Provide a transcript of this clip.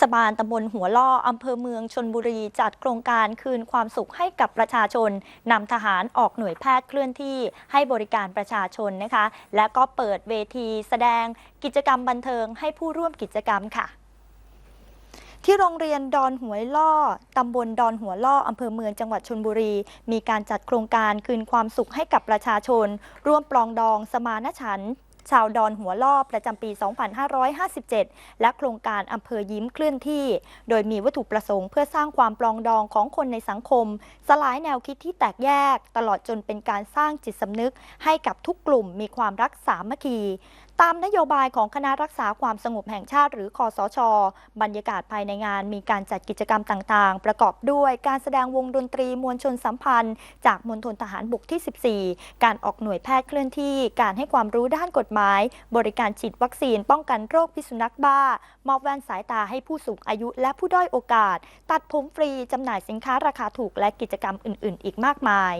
ศบาลตำบลหัวล่ออำเภอเมืองชนบุรีจัดโครงการคืนความสุขให้กับประชาชนนำทหารออกหน่วยแพทย์เคลื่อนที่ให้บริการประชาชนนะคะ และก็เปิดเวทีแสดงกิจกรรมบันเทิงให้ผู้ร่วมกิจกรรมค่ะที่โรงเรียนดอนหัวล่อ ตำบลดอนหัวล่อ อำเภอเมืองจังหวัดชนบุรี มีการจัดโครงการคืนความสุขให้กับประชาชน ร่วมปลองดองสมานฉันท์ ชาวดอนหัวล่อประจำปี 2557 และโครงการอำเภอยิ้มเคลื่อนที่ โดยมีวัตถุประสงค์เพื่อสร้างความปลองดองของคนในสังคม สลายแนวคิดที่แตกแยก ตลอดจนเป็นการสร้างจิตสำนึก ให้กับทุกกลุ่มมีความรักสามัคคี ตามนโยบายของคณะรักษาความสงบแห่งชาติหรือคอสช บรรยากาศภายในงานมีการจัดกิจกรรมต่างๆ ประกอบด้วยการแสดงวงดนตรีมวลชนสัมพันธ์ จากมณฑลทหารบกที่ 14 การออกหน่วยแพทย์เคลื่อนที่ การให้ความรู้ด้านกฎหมาย บริการฉีดวัคซีนป้องกันโรคพิษสุนัขบ้า มอบแว่นสายตาให้ผู้สูงอายุและผู้ด้อยโอกาส ตัดผมฟรีจำหน่ายสินค้าราคาถูกและกิจกรรมอื่น ๆ อีกมากมาย